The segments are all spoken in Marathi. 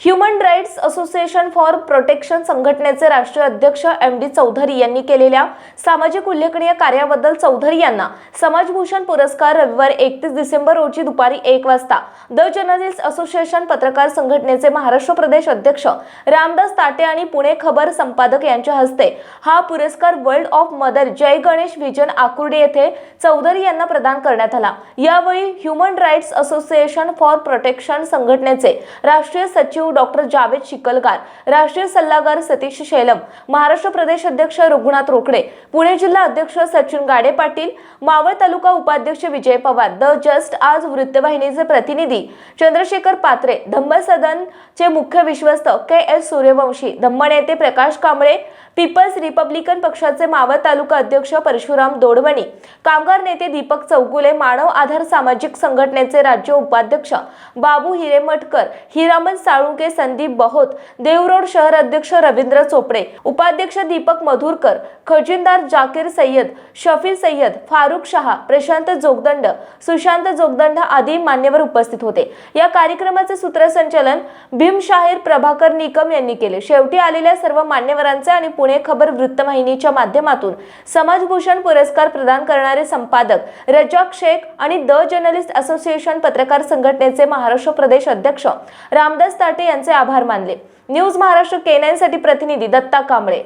Human rights association for protection संघटनेचे राष्ट्रीय अध्यक्ष एम डी चौधरी यांनी केलेल्या सामाजिक उल्लेखनीय कार्याबद्दल चौधरी यांना समाजभूषण पुरस्कार रविवार एकतीस डिसेंबर रोजी दुपारी एक वाजता. द जर्नलिस्ट असोसिएशन पत्रकार संघटनेचे महाराष्ट्र प्रदेश अध्यक्ष रामदास ताटे आणि पुणे खबर संपादक यांच्या हस्ते हा पुरस्कार world of mother Jai Ganesh vision Akurdi येथे चौधरी यांना प्रदान करण्यात आला. यावेळी human rights association for protection संघटनेचे राष्ट्रीय सचिव डॉक्टर जावेद शिकलगार राष्ट्रीय सल्लागार सतीश शैलम महाराष्ट्र प्रदेश अध्यक्ष रघुनाथ रोकडे पुणे जिल्हा अध्यक्ष सचिन गाडे पाटील मावळ तालुका उपाध्यक्ष विजय पवार द जस्ट आज वृत्तवाहिनीचे प्रतिनिधी चंद्रशेखर पात्रे धम्म सदनचे मुख्य विश्वस्त के एस सूर्यवंशी धम्म नेते प्रकाश कांबळे पीपल्स रिपब्लिकन पक्षाचे मावळ तालुका अध्यक्ष परशुराम दोडवणी कामगार नेते दीपक चौगुले मानव आधार सामाजिक संघटनेचे राज्य उपाध्यक्ष बाबू हिरेमठकर हिरामन साळुंके संदीप बहोत देवरोड शहर अध्यक्ष रवींद्र चोपडे उपाध्यक्ष दीपक मधुरकर खजिनदार जाकीर सय्यद शफी सय्यद फारुख शहा प्रशांत जोगदंड सुशांत जोगदंड आदी मान्यवर उपस्थित होते. या कार्यक्रमाचे सूत्रसंचालन भीमशाहीर प्रभाकर निकम यांनी केले. शेवटी आलेल्या सर्व मान्यवरांचे आणि पुणे खबर वृत्तवाहिनीच्या माध्यमातून समाजभूषण पुरस्कार प्रदान करणारे संपादक रजाक शेख आणि द जर्नलिस्ट असोसिएशन पत्रकार संघटनेचे महाराष्ट्र प्रदेश अध्यक्ष रामदास ताटे यांचे आभार मानले. न्यूज महाराष्ट्र केनाईन साठी प्रतिनिधी दत्ता कांबळे.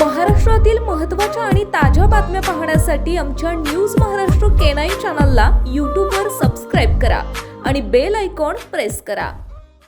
महाराष्ट्रातील महत्त्वाच्या आणि ताज्या बातम्या पाहण्यासाठी आमच्या न्यूज महाराष्ट्र के नाईन चॅनलला यूट्यूबवर सबस्क्राईब करा आणि बेल आयकॉन प्रेस करा.